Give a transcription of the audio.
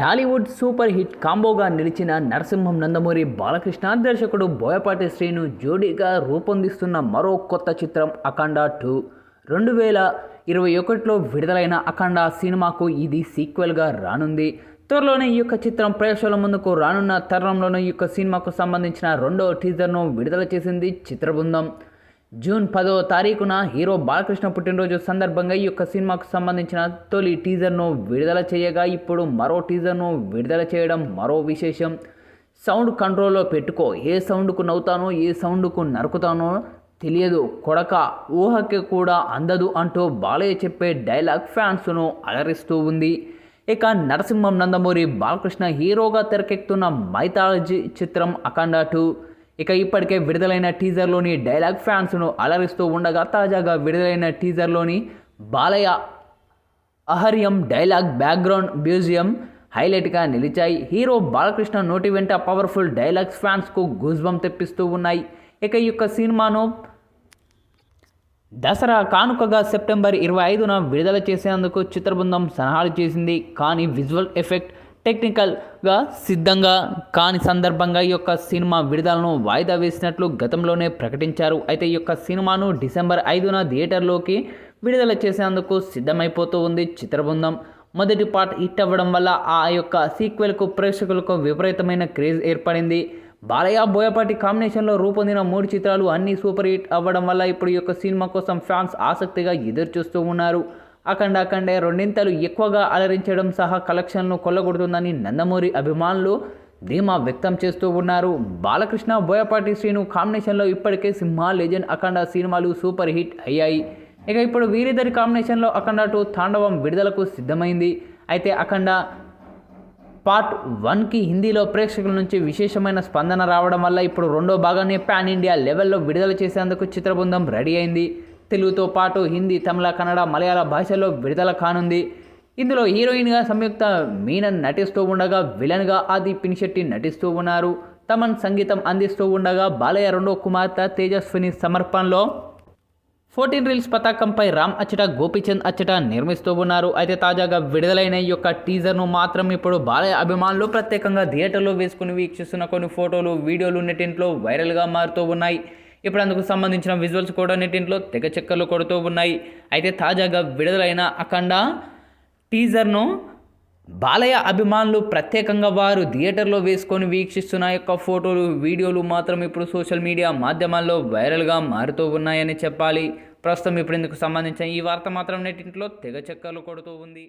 Tollywood super hit కాంబోగా నిలిచిన నరసింహం నందమూరి బాలకృష్ణ దర్శకుడు బోయపాటి శ్రీను జోడీగా రూపొందిస్తున్న మరో కొత్త చిత్రం అఖండ టూ. రెండు వేల ఇరవై ఒకటిలో విడుదలైన అఖండ సినిమాకు ఇది సీక్వెల్గా రానుంది. త్వరలోనే ఈ యొక్క చిత్రం ప్రేక్షకుల ముందుకు రానున్న తరుణంలోనే ఈ యొక్క సినిమాకు సంబంధించిన రెండో టీజర్ను విడుదల చేసింది చిత్రబృందం. జూన్ పదో తారీఖున హీరో బాలకృష్ణ పుట్టినరోజు సందర్భంగా ఈ యొక్క సినిమాకు సంబంధించిన తొలి టీజర్ను విడుదల చేయగా ఇప్పుడు మరో టీజర్ను విడుదల చేయడం మరో విశేషం. సౌండ్ కంట్రోల్లో పెట్టుకో. ఏ సౌండ్కు నవ్వుతానో ఏ సౌండ్కు నరుకుతానో తెలియదు. కొడక ఊహకి కూడా అందదు అంటూ బాలయ్య చెప్పే డైలాగ్ ఫ్యాన్స్ను అలరిస్తూ ఉంది. ఇక నరసింహం నందమూరి బాలకృష్ణ హీరోగా తెరకెక్కుతున్న మైథాలజీ చిత్రం అఖండ టూ. ఇక ఇప్పటికే విడుదలైన టీజర్లోని డైలాగ్ ఫ్యాన్స్ను అలరిస్తూ ఉండగా తాజాగా విడుదలైన టీజర్లోని బాలయ్య అహర్యం డైలాగ్ బ్యాక్గ్రౌండ్ మ్యూజియం హైలైట్గా నిలిచాయి. హీరో బాలకృష్ణ నోటి వెంట పవర్ఫుల్ డైలాగ్స్ ఫ్యాన్స్కు గుజ్బం తెప్పిస్తూ ఉన్నాయి. ఇక ఈ యొక్క సినిమాను దసరా కానుకగా సెప్టెంబర్ ఇరవై ఐదున విడుదల చేసేందుకు చిత్రబృందం సలహాలు చేసింది. కానీ విజువల్ ఎఫెక్ట్ టెక్నికల్గా సిద్ధంగా కాని సందర్భంగా ఈ యొక్క సినిమా విడుదలను వాయిదా వేసినట్లు గతంలోనే ప్రకటించారు. అయితే ఈ యొక్క సినిమాను డిసెంబర్ ఐదున థియేటర్లోకి విడుదల చేసేందుకు సిద్ధమైపోతూ ఉంది చిత్రబృందం. మొదటి పార్ట్ హిట్ అవ్వడం వల్ల ఆ యొక్క సీక్వెల్కు ప్రేక్షకులకు విపరీతమైన క్రేజ్ ఏర్పడింది. బాలయ్య బోయపాటి కాంబినేషన్లో రూపొందిన మూడు చిత్రాలు అన్నీ సూపర్ హిట్ అవ్వడం వల్ల ఇప్పుడు ఈ యొక్క సినిమా కోసం ఫ్యాన్స్ ఆసక్తిగా ఎదురు చూస్తూ ఉన్నారు. అఖండ అఖండే రెండింతలు ఎక్కువగా అలరించడం సహా కలెక్షన్ను కొల్లగొడుతుందని నందమూరి అభిమానులు ధీమా వ్యక్తం చేస్తూ ఉన్నారు. బాలకృష్ణ బోయపాటి శ్రీను కాంబినేషన్లో ఇప్పటికే సింహ లెజెండ్ అఖండ సినిమాలు సూపర్ హిట్ అయ్యాయి. ఇక ఇప్పుడు వీరిద్దరి కాంబినేషన్లో అఖండ టూ తాండవం విడుదలకు సిద్ధమైంది. అయితే అఖండ పార్ట్ వన్కి హిందీలో ప్రేక్షకుల నుంచి విశేషమైన స్పందన రావడం వల్ల ఇప్పుడు రెండో భాగాన్ని పాన్ ఇండియా లెవెల్లో విడుదల చేసేందుకు చిత్రబృందం రెడీ అయింది. తెలుగుతో పాటు హిందీ తమిళ కన్నడ మలయాళ భాషల్లో విడుదల కానుంది. ఇందులో హీరోయిన్గా సంయుక్త మీనన్ నటిస్తూ ఉండగా విలన్గా ఆది పినిశెట్టి నటిస్తూ ఉన్నారు. తమన్ సంగీతం అందిస్తూ ఉండగా బాలయ్య రెండో కుమార్తె తేజస్విని సమర్పణలో ఫోర్టీన్ రీల్స్ పతాకంపై రామ్ అచ్చట గోపీచంద్ అచ్చట నిర్మిస్తూ ఉన్నారు. అయితే తాజాగా విడుదలైన ఈ యొక్క టీజర్ను మాత్రం ఇప్పుడు బాలయ్య అభిమానులు ప్రత్యేకంగా థియేటర్లో వేసుకుని వీక్షిస్తున్న కొన్ని ఫోటోలు వీడియోలు నెట్టింట్లో వైరల్గా మారుతూ ఉన్నాయి. ఇప్పుడు అందుకు సంబంధించిన విజువల్స్ కూడా నెట్టింట్లో తెగ చెక్కలు కొడుతూ ఉన్నాయి. అయితే తాజాగా విడుదలైన అఖండ టీజర్ను బాలయ్య అభిమానులు ప్రత్యేకంగా వారు థియేటర్లో వేసుకొని వీక్షిస్తున్న యొక్క ఫోటోలు వీడియోలు మాత్రం ఇప్పుడు సోషల్ మీడియా మాధ్యమాల్లో వైరల్గా మారుతూ ఉన్నాయని చెప్పాలి. ప్రస్తుతం ఇప్పుడు ఇందుకు సంబంధించిన ఈ వార్త మాత్రం నెట్టింట్లో తెగ చెక్కలు కొడుతూ ఉంది.